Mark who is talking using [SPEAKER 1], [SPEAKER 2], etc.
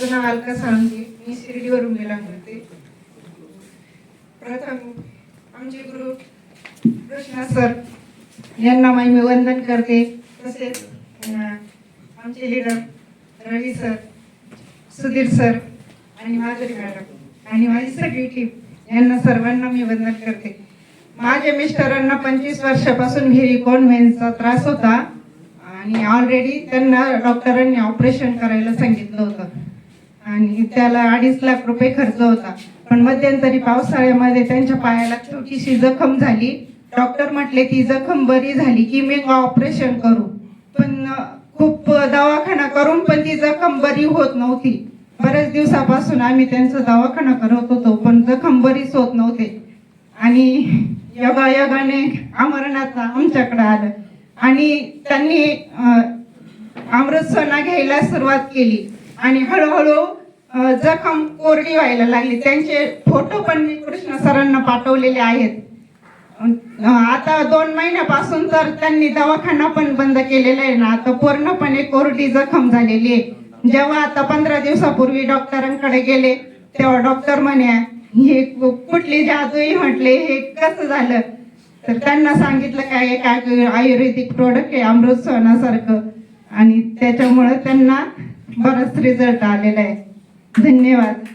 [SPEAKER 1] माझं नाव अलका सांगे मी शिर्डीवरून गेला करते प्रथम आमचे गुरु कृष्णा सर यांना मी मी वंदन करते. तसेच आमचे leader Ravi sir Sudhir sir आणि माधुरी मॅडम आणि माझी सगळी टीम यांना सर्वांना मी वंदन करते. माझ्या मिस्टरांना पंचवीस वर्षापासून व्हेरिकॉन व्हेनचा त्रास होता आणि ऑलरेडी त्यांना डॉक्टरांनी ऑपरेशन करायला सांगितलं होतं. आणि त्याला अडीच लाख रुपये खर्च होता. पण मध्यंतरी पावसाळ्यामध्ये त्यांच्या पायाला छोटीशी जखम झाली. डॉक्टर म्हटले ती जखम बरी झाली की मी ऑपरेशन करू. पण खूप दवाखाना करून पण ती जखम बरी होत नव्हती. बऱ्याच दिवसापासून आम्ही त्यांचा दवाखाना करत होतो पण जखम बरीच होत नव्हते. आणि योगा योगाने अमरनाथ आमच्याकडे आलं. आणि त्यांनी अमृतसना अमृत घ्यायला सुरुवात केली. आणि हळूहळू जखम कोरडी व्हायला लागली. त्यांचे फोटो पण मी कृष्ण सरांना पाठवलेले आहेत. आता दोन महिन्यापासून तर त्यांनी दवाखाना पण बंद केलेला आहे ना. आता पूर्णपणे कोरडी जखम झालेली आहे. जेव्हा आता पंधरा दिवसापूर्वी डॉक्टरांकडे गेले तेव्हा डॉक्टर म्हणे हे कुठली जादूई म्हटले हे कसं झालं? तर त्यांना सांगितलं काय काय आयुर्वेदिक प्रोडक्ट आहे अमृत सोनासारखं आणि त्याच्यामुळं त्यांना बराच रिझल्ट आलेला आहे. धन्यवाद.